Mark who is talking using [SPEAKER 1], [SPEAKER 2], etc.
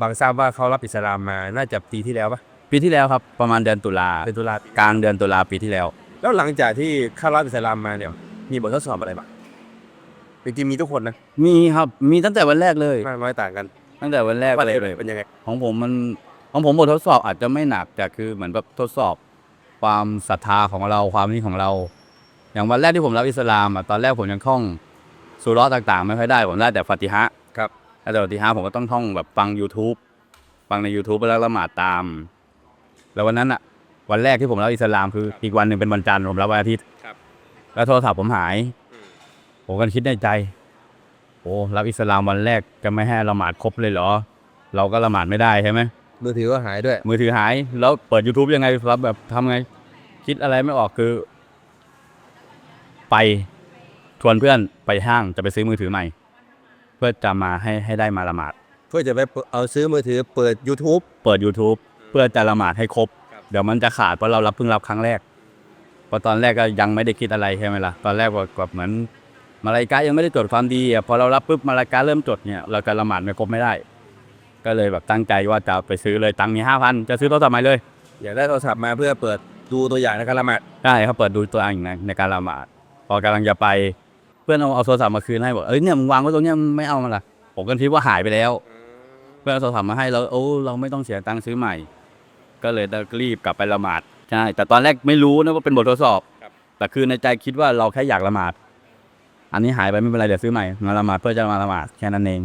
[SPEAKER 1] บางทราบว่าเขารับอิสลามมาน่าจะปีที่แล้วปะ
[SPEAKER 2] ปีที่แล้วครับประมาณเดือนตุลา
[SPEAKER 1] เป็นตุลาปี
[SPEAKER 2] กลางเดือนตุลาปีที่แล้ว
[SPEAKER 1] แล้วหลังจากที่เข้ารับอิสลามมาเนี่ยมีบททดสอบอะไรบ้างจริงๆมีทุกคนนะ
[SPEAKER 2] มีครับมีตั้งแต่วันแรกเลย
[SPEAKER 1] มากน้อยต่างกัน
[SPEAKER 2] ตั้งแต่วันแรก
[SPEAKER 1] ว่า
[SPEAKER 2] เลย
[SPEAKER 1] เลยเป็นยังไง
[SPEAKER 2] ของผมมันของผมบททดสอบอาจจะไม่หนักแต่คือเหมือนแบบทดสอบความศรัทธาของเราความนี่ของเรา อย่างวันแรกที่ผมรับอิสลามอะตอนแรกผมยังท่องสุเราะห์ต่าง ๆ ไม่ค่อยได้ผมได้แต่ฟาติฮะ
[SPEAKER 1] ครับ
[SPEAKER 2] ถ้าแต่ฟาติฮะผมก็ต้องท่องแบบฟัง YouTube ฟังใน YouTube แล้วละหมาดตาม แล้ววันนั้นอะวันแรกที่ผมรับอิสลามคืออีกวันหนึ่งเป็นวันจันทร์ผมรับวันอาทิตย์
[SPEAKER 1] ครับ
[SPEAKER 2] แล้วโทรศัพท์ผมหาย ผมก็คิดในใจโอ้รับอิสลามวันแรกจะไม่ให้ละหมาดครบเลยเหรอ เราก็ละหมาดไม่ได้ใช่ไหม
[SPEAKER 1] มือถือก็หายด้วย
[SPEAKER 2] มือถือหาย แล้วเปิด YouTube ยังไงครับแบบทำไง คิดอะไรไม่ออกคือ ไปชวนเพื่อนไปห้างจะไปซื้อมือถือใหม่ เพื่อจะมาให้ให้ได้มาละหมาด
[SPEAKER 1] เพื่อจะไปเอาซื้อมือถือเปิด YouTube
[SPEAKER 2] เปิด YouTube เพื่อจะละหมาดให้ครบ
[SPEAKER 1] ครับ
[SPEAKER 2] เดี๋ยวมันจะขาดเพราะเรารับเพิ่งรับครั้งแรกเพราะตอนแรกก็ยังไม่ได้คิดอะไรใช่ไหมล่ะตอนแรกก็แบบเหมือนมาลายกายังไม่ได้จดความดีอะพอเรารับปุ๊บมาลายกาเริ่มจดเนี่ยเราจะละหมาดไม่ครบไม่ได้ ก็เลยแบบตั้งใจว่าจะไปซื้อเลยตังค์มีห้าพันจะซื้อโทรศัพท์ใหม่เลย
[SPEAKER 1] อยากได้โทรศัพท์มาเพื่อเปิดดูตัวอย่างในการละหมาด
[SPEAKER 2] ได้ครับเปิดดูตัวอย่างในในการละหมาดพอกำลังจะไปเพื่อนเอาเอาโทรศัพท์มาคืนให้บอกเอ้ยเนี่ยมึงวางไว้ตรงเนี้ยมึงไม่เอามาล่ะผมก็คิดว่าหายไปแล้ว เพื่อนเอาโทรศัพท์มาให้เราโอ้เราไม่ต้องเสียตังค์ซื้อใหม่ ก็เลยรีบกลับไปละหมาดใช่แต่ตอนแรกไม่รู้นะว่าเป็นบททดสอบ
[SPEAKER 1] ครับ
[SPEAKER 2] แต่คือในใจคิดว่าเราแค่อยากละหมาด อันนี้หายไปไม่เป็นไรเดี๋ยวซื้อใหม่มาละหมาดเพื่อจะมาละหมาดแค่นั้นเอง